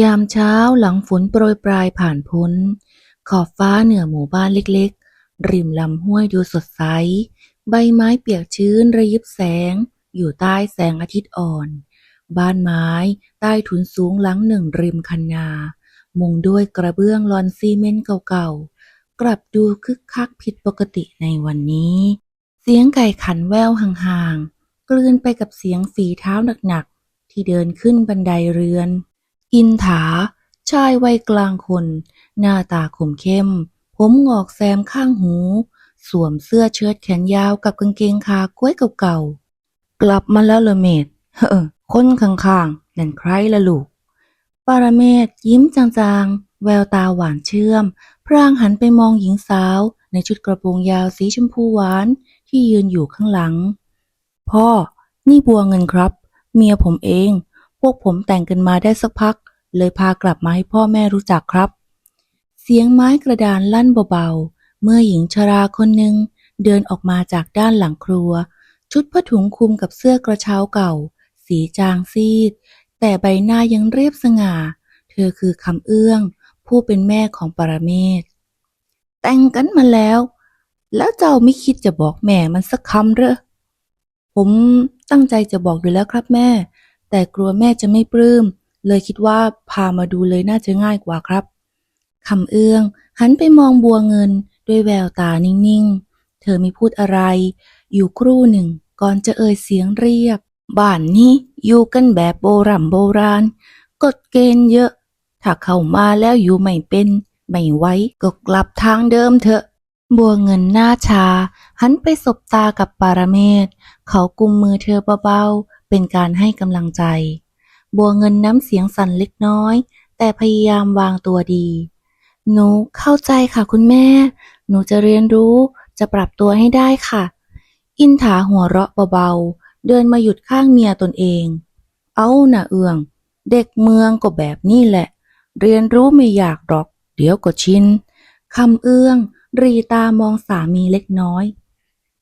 ยามเช้าหลังฝนโปรยปลายผ่านพ้น ขอบฟ้าเหนือหมู่บ้านเล็กๆ ริมลำห้วยดูสดใส ใบไม้เปียกชื้นระยิบแสง อยู่ใต้แสงอาทิตย์อ่อน บ้านไม้ใต้ถุนสูงหลังหนึ่งริมคันนา มุงด้วยกระเบื้องลอนซีเมนต์เก่าๆ กลับดูคึกคักผิดปกติในวันนี้ เสียงไก่ขันแววห่างๆ กลืนไปกับเสียงฝีเท้าหนักๆ ที่เดินขึ้นบันไดเรือน อินถา ชายวัยกลางคน หน้าตาคมเข้ม ผมงอกแซมข้างหู สวมเสื้อเชิ้ตแขนยาวกับกางเกงขาก้วยเก่าๆ กลับมาแล้วเหรอเมดเฮ้อคนข้างๆนั่นใครละลูก ปารเมศยิ้มจางๆ แววตาหวานเชื่อม พรางหันไปมองหญิงสาว ในชุดกระโปรงยาวสีชมพูหวานที่ยืนอยู่ข้างหลัง พ่อ นี่บัวเงินครับ เมียผมเอง พวกผมแต่งกันมาได้สักพัก เลยพากลับมาให้พ่อแม่รู้จักครับ เสียงไม้กระดานลั่นเบาๆ เมื่อหญิงชราคนหนึ่งเดินออกมาจากด้านหลังครัว ชุดผ้าถุงคลุมกับเสื้อกระเช้าเก่า สีจางซีด แต่ใบหน้ายังเรียบสง่า เธอคือคำเอื้อง ผู้เป็นแม่ของปรเมศแต่งกันมาแล้ว แล้วเจ้าไม่คิดจะบอกแม่มันสักคำเหรอผมตั้งใจจะบอกอยู่แล้วครับแม่ แต่กลัวแม่จะไม่ปลื้ม เลยคิดว่าพามาดูเลยน่าจะง่ายกว่าครับคำเอื้อง หันไปมองบัวเงินด้วยแววตานิ่งๆ เธอไม่พูดอะไร อยู่ครู่หนึ่งก่อนจะเอ่ยเสียงเรียกบ้านนี้อยู่กันแบบโบราณโบราณ กฎเกณฑ์เยอะ ถ้าเข้ามาแล้วอยู่ไม่เป็น ไม่ไหวก็กลับทางเดิมเถอะ บัวเงินหน้าชา หันไปสบตากับปารเมศเขากุมมือเธอเบาๆ เป็นการให้กำลังใจ บัวเงินน้ำเสียงสั่นเล็กน้อย แต่พยายามวางตัวดี หนูเข้าใจค่ะคุณแม่ หนูจะเรียนรู้จะปรับตัวให้ได้ค่ะ อินถาหัวเราะเบาๆ เดินมาหยุดข้างเมียตนเอง เอาน่ะเอือง เด็กเมืองก็แบบนี้แหละ เรียนรู้ไม่อยากหรอก เดี๋ยวก็ชินคำเอื้อง รีตามองสามีเล็กน้อย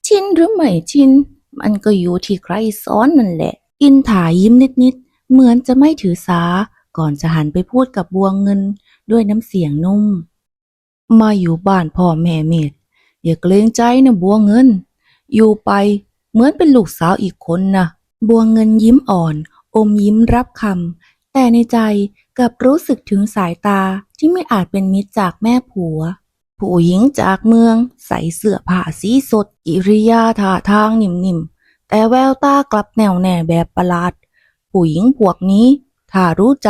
ชินหรือไม่ชิน มันก็อยู่ที่ใครสอนนั่นแหละ อินถายิ้มนิด เหมือนจะไม่ถือสา ก่อนจะหันไปพูดกับบัวเงินด้วยน้ำเสียงนุ่ม มาอยู่บ้านพ่อแม่เมดอย่าเกรงใจนะบัวเงิน อยู่ไปเหมือนเป็นลูกสาวอีกคนนะบัวเงินยิ้มอ่อน อมยิ้มรับคำแต่ในใจกลับรู้สึกถึงสายตาที่ไม่อาจเป็นมิตรจากแม่ผัว ผู้หญิงจากเมืองใส่เสื้อผ้าสีสด กิริยาท่าทางนิ่มๆแต่แววตากลับแน่วแน่แบบประหลาด ผู้หญิงพวกนี้ ถ้ารู้จัก